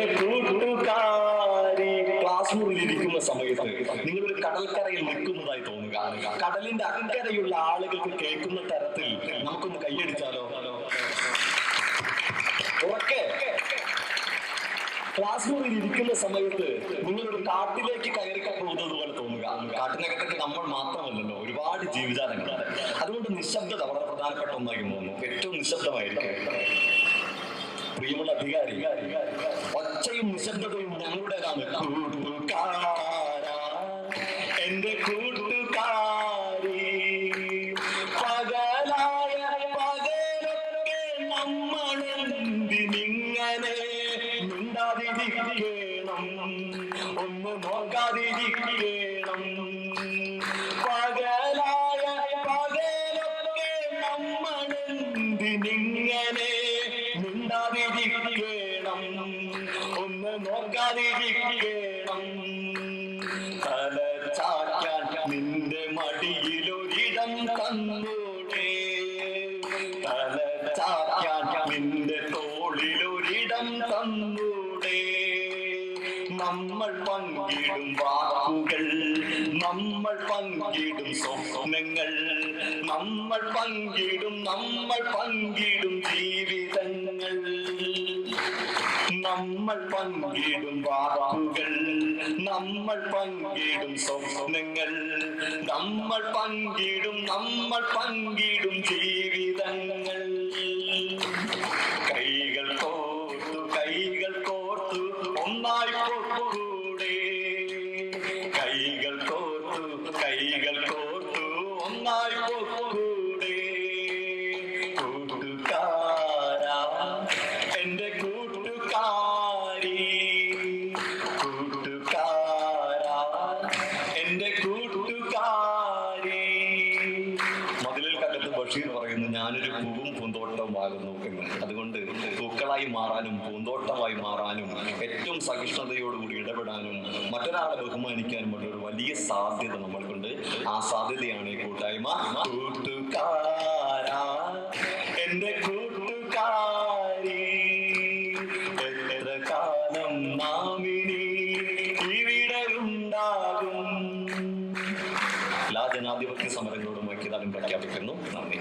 എന്റെ കൂട്ടുകാരി ക്ലാസ് മുറിയിൽ ഇരിക്കുന്ന സമയത്ത് നിങ്ങളൊരു കടൽക്കരയിൽ നിൽക്കുന്നതായി തോന്നുക. കടലിന്റെ അക്കരയുള്ള ആളുകൾക്ക് കേൾക്കുന്ന തരത്തിൽ നമുക്കൊന്ന് കൈയടിച്ചാലോ? ഉറക്കെ. ക്ലാസ് മുറിയിൽ ഇരിക്കുന്ന സമയത്ത് നിങ്ങളൊരു കാട്ടിലേക്ക് കയറി പോകുന്നത് പോലെ തോന്നുക. കാട്ടിനകത്തേക്ക് നമ്മൾ മാത്രമല്ലല്ലോ ഒരുപാട് ജീവിതാനങ്ങളാണ്. അതുകൊണ്ട് നിശബ്ദത വളരെ പ്രധാനപ്പെട്ട ഒന്നായി തോന്നുന്നു ഏറ്റവും നിശബ്ദമായിരിക്കും. പ്രിയമുള്ള അധികാരി ഒച്ചയും നിശബ്ദതയും ഞങ്ങളുടേതാണ്. കൂട്ടുകാരാ എന്റെ കൂട്ടുകാരി. പകലായ പകലൊക്കെ നമ്മളെന്തിനിങ്ങനെ മിണ്ടാതിരിക്കണം? ഒന്ന് നോക്കാതിരിക്കണം. പകലായ പകലൊക്കെ നമ്മളെന്തിനിങ്ങനെ മിണ്ടാതിരിക്കണം ഒന്ന് നോക്കാതിരിക്കണം. തല ചാക്കാൻ നിന്റെ മടിയിലൊരിടം തന്നൂടെ. തല ചാക്കാൻ നിന്റെ തോളിലൊരിടം തന്നൂടെ. നമ്മൾ പങ്കിടും വാക്കുകൾ നമ്മൾ പങ്കിടും സ്വപ്നങ്ങൾ നമ്മൾ പങ്കിടും നമ്മൾ പങ്കിടും ജീവിതങ്ങൾ. നമ്മൾ പങ്കിടും വാക്കുകൾ നമ്മൾ പങ്കിടും സ്വപ്നങ്ങൾ നമ്മൾ പങ്കിടും നമ്മൾ പങ്കിടും ജീവിതങ്ങൾ ഒന്നായി പൊക്കൂടെ. കൈകൾ കോർത്തു കൈകൾ കോർത്തു ഒന്നായി പൊക്കൂടെ. കൂട്ടുകാര എന്റെ കൂട്ടുകാരി. കൂട്ടുകാര എന്റെ കൂട്ടുകാരി. മതിലിൽ കക്കത്ത് ബഷീർ പറയുന്നു ഞാനൊരു പൂവും പൂന്തോട്ടവുമാകുന്നു എന്ന്. അതുകൊണ്ട് ആളുകളായി മാറാനും പൂന്തോട്ടമായി മാറാനും ഏറ്റവും സഹിഷ്ണുതയോടുകൂടി ഇടപെടാനും മറ്റൊരാളെ ബഹുമാനിക്കാനും ഒരു വലിയ സാധ്യത നമ്മൾക്കുണ്ട്. ആ സാധ്യതയാണ് ഈ കൂട്ടായ്മ. ജനാധിപത്യ സമരങ്ങളോടും ഐക്യദാനം പ്രഖ്യാപിക്കുന്നു. നന്ദി.